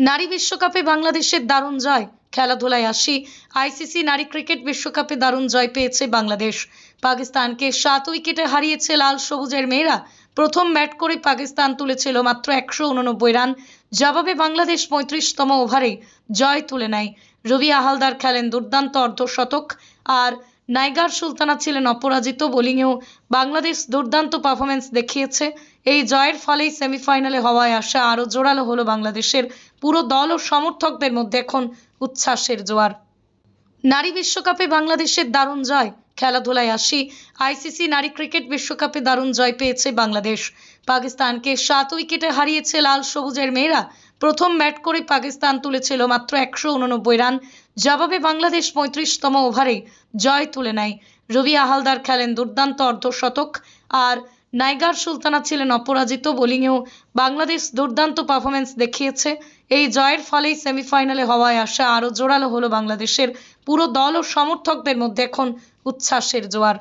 নারী বিশ্বকাপে বাংলাদেশের দারুণ জয়। খেলাধুলায় আসি। আইসিসি নারী ক্রিকেট বিশ্বকাপে দারুণ জয় পেয়েছে বাংলাদেশ। পাকিস্তানকে সাত উইকেটে হারিয়েছে লাল সবুজের মেয়েরা। প্রথম ব্যাট করে পাকিস্তান তুলেছিল মাত্র একশো উননব্বই রান। জবাবে বাংলাদেশ পঁয়ত্রিশতম ওভারে জয় তুলে নেয়। রবি আহালদার খেলেন দুর্দান্ত অর্ধশতক আর নাইগার সুলতানা ছিলেন অপরাজিত। বোলিংয়েও বাংলাদেশ দুর্দান্ত পারফরমেন্স দেখিয়েছে। এই জয়ের ফলেই সেমিফাইনালে হওয়ায় আসা আরও জোরালো হলো বাংলাদেশের পুরো দল ও সমর্থকদের মধ্যে এখন উচ্ছ্বাসের জোয়ার। নারী বিশ্বকাপে বাংলাদেশের দারুণ জয়। খেলাধুলায় আসি, আইসিসি নারী ক্রিকেট বিশ্বকাপে দারুণ জয় পেয়েছে বাংলাদেশ। পাকিস্তানকে সাত উইকেটে হারিয়েছে লাল সবুজের মেয়েরা। প্রথম ব্যাট করে পাকিস্তান তুলেছিল মাত্র একশো উননব্বই রান। জবাবে বাংলাদেশ পঁয়ত্রিশতম ওভারে জয় তুলে নেয়। রবি আহালদার খেলেন দুর্দান্ত অর্ধশতক আর নাইগার সুলতানা ছিলেন অপরাজিত। বোলিংয়েও বাংলাদেশ দুর্দান্ত পারফরমেন্স দেখিয়েছে। এই জয়ের ফলেই সেমিফাইনালে হওয়ায় আসা আরও জোরালো হলো বাংলাদেশের পুরো দল ও সমর্থকদের মধ্যে এখন উচ্ছ্বাসের জোয়ার।